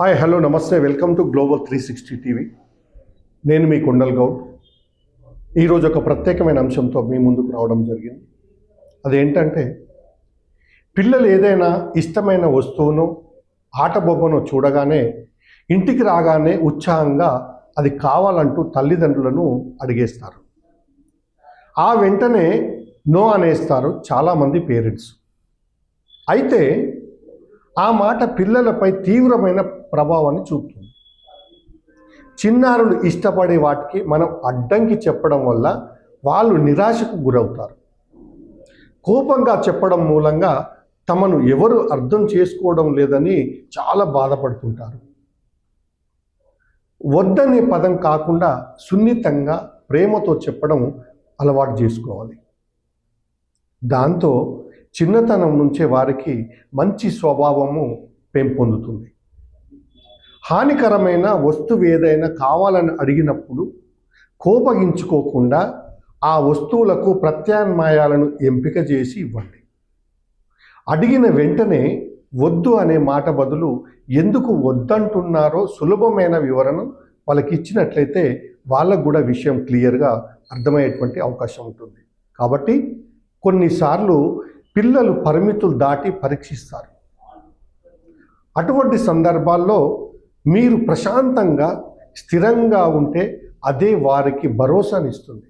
Hi hello నమస్తే. Welcome to global three sixty TV నేను మీ కొండల్ గౌడ్. ఈరోజు ఒక ప్రత్యేకమైన అంశంతో మీ ముందుకు రావడం జరిగింది. అదేంటంటే పిల్లలు ఏదైనా ఇష్టమైన వస్తువును ఆట బొమ్మను చూడగానే ఇంటికి రాగానే ఉత్సాహంగా అది కావాలంటూ తల్లిదండ్రులను అడిగేస్తారు. ఆ వెంటనే నో అనేస్తారు చాలామంది పేరెంట్స్. అయితే ఆ మాట పిల్లలపై తీవ్రమైన ప్రభావాన్ని చూపుతుంది. చిన్నారులు ఇష్టపడే వాటికి మనం అడ్డంకి చెప్పడం వల్ల వాళ్ళు నిరాశకు గురవుతారు. కోపంగా చెప్పడం మూలంగా తమను ఎవరు అర్థం చేసుకోవడం లేదని చాలా బాధపడుతుంటారు. వద్దనే పదం కాకుండా సున్నితంగా ప్రేమతో చెప్పడం అలవాటు చేసుకోవాలి. దాంతో చిన్నతనం నుంచే వారికి మంచి స్వభావము పెంపొందుతుంది. హానికరమైన వస్తువు ఏదైనా కావాలని అడిగినప్పుడు కోపగించుకోకుండా ఆ వస్తువులకు ప్రత్యామ్నాయాలను ఎంపిక చేసి ఇవ్వండి. అడిగిన వెంటనే వద్దు అనే మాట బదులు ఎందుకు వద్దంటున్నారో సులభమైన వివరణ వాళ్ళకి ఇచ్చినట్లయితే వాళ్ళకు కూడా విషయం క్లియర్గా అర్థమయ్యేటువంటి అవకాశం ఉంటుంది. కాబట్టి కొన్నిసార్లు పిల్లలు పరిమితులు దాటి పరీక్షిస్తారు. అటువంటి సందర్భాల్లో మీరు ప్రశాంతంగా స్థిరంగా ఉంటే అదే వారికి భరోసానిస్తుంది.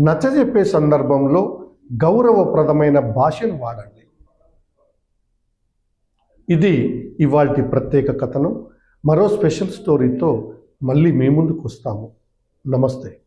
నచ్చజెప్పే సందర్భంలో గౌరవప్రదమైన భాషను వాడండి. ఇది ఇవాల్టి ప్రత్యేక కథనం. మరో స్పెషల్ స్టోరీతో మళ్ళీ మీ ముందుకు వస్తాము. నమస్తే.